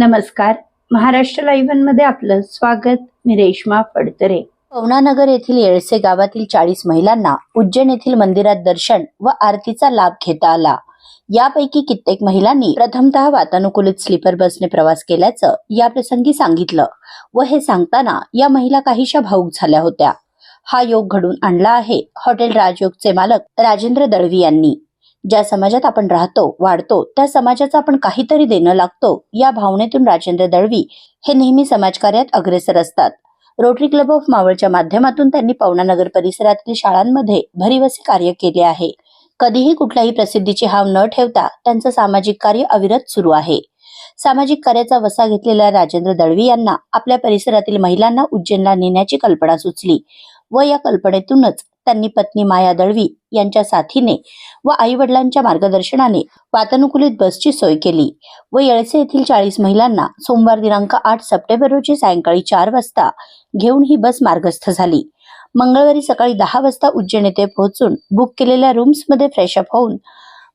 नमस्कार. महाराष्ट्र लाईव्हमध्ये आपलं स्वागत. मी रेश्मा फडतरे. पवनानगर येथील येळसे गावातील चाळीस महिलांना उज्जैन येथील मंदिरात दर्शन व आरतीचा लाभ घेता आला. यापैकी कित्येक महिलांनी प्रथमतः वातानुकूलित स्लीपर बसने प्रवास केल्याचं या प्रसंगी सांगितलं व हे सांगताना या महिला काहीशा भाऊक झाल्या होत्या. हा योग घडून आणला आहे. हॉटेल राजयोगचे मालक राजेंद्र दळवी यांनी. ज्या समाजात आपण राहतो वाढतो त्या समाजाचा आपण काहीतरी देणं लागतो या भावनेतून राजेंद्र दळवी हे नेहमी समाजकार्यात अग्रेसर असतात. रोटरी क्लब ऑफ मावळच्या माध्यमातून त्यांनी पवना नगर परिसरातील शाळांमध्ये भरीवसे कार्य केले आहे. कधीही कुठल्याही प्रसिद्धीची हाव न ठेवता त्यांचं सामाजिक कार्य अविरत सुरू आहे. सामाजिक कार्याचा वसा घेतलेल्या राजेंद्र दळवी यांना आपल्या परिसरातील महिलांना उज्जैनला नेण्याची कल्पना सुचली व या कल्पनेतूनच त्यांनी पत्नी माया दळवी यांच्या साथीने व आई वडिलांच्या मार्गदर्शनाने वातानुकूलित बसची सोय केली. व येळसे येथील चाळीस महिलांना सोमवार दिनांक आठ सप्टेंबर रोजी सायंकाळी चार वाजता घेऊन ही बस मार्गस्थ झाली. मंगळवारी सकाळी दहा वाजता उज्जैन येथे पोहोचून बुक केलेल्या रूम्समध्ये फ्रेशअप होऊन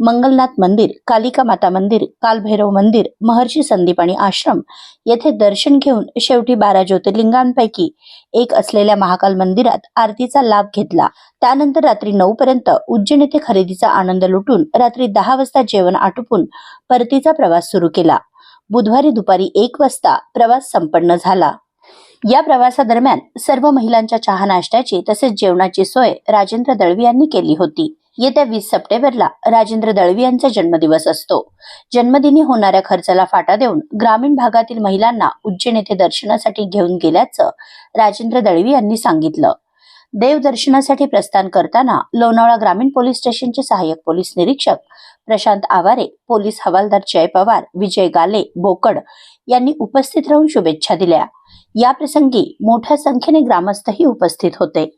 मंगलनाथ मंदिर कालिका माता मंदिर कालभैरव मंदिर महर्षी संदीप आणि आश्रम येथे दर्शन घेऊन शेवटी बारा ज्योतिर्लिंगांपैकी एक असलेल्या महाकाल मंदिरात आरतीचा लाभ घेतला. त्यानंतर रात्री नऊ पर्यंत उज्जैन येथे खरेदीचा आनंद लुटून रात्री दहा वाजता जेवण आटोपून परतीचा प्रवास सुरू केला. बुधवारी दुपारी एक वाजता प्रवास संपन्न झाला. या प्रवासादरम्यान सर्व महिलांच्या चहा नाश्त्याची तसेच जेवणाची सोय राजेंद्र दळवी यांनी केली होती. येत्या वीस सप्टेंबरला राजेंद्र दळवी यांचा जन्मदिवस असतो. जन्मदिनी होणाऱ्या खर्चाला फाटा देऊन ग्रामीण भागातील महिलांना उज्जैन येथे दर्शनासाठी घेऊन गेल्याचं राजेंद्र दळवी यांनी सांगितलं. देव दर्शनासाठी प्रस्थान करताना लोणावळा ग्रामीण पोलीस स्टेशनचे सहाय्यक पोलीस निरीक्षक प्रशांत आवारे पोलीस हवालदार जय पवार विजय गाले बोकड यांनी उपस्थित राहून शुभेच्छा दिल्या. या प्रसंगी मोठ्या संख्येने ग्रामस्थही उपस्थित होते.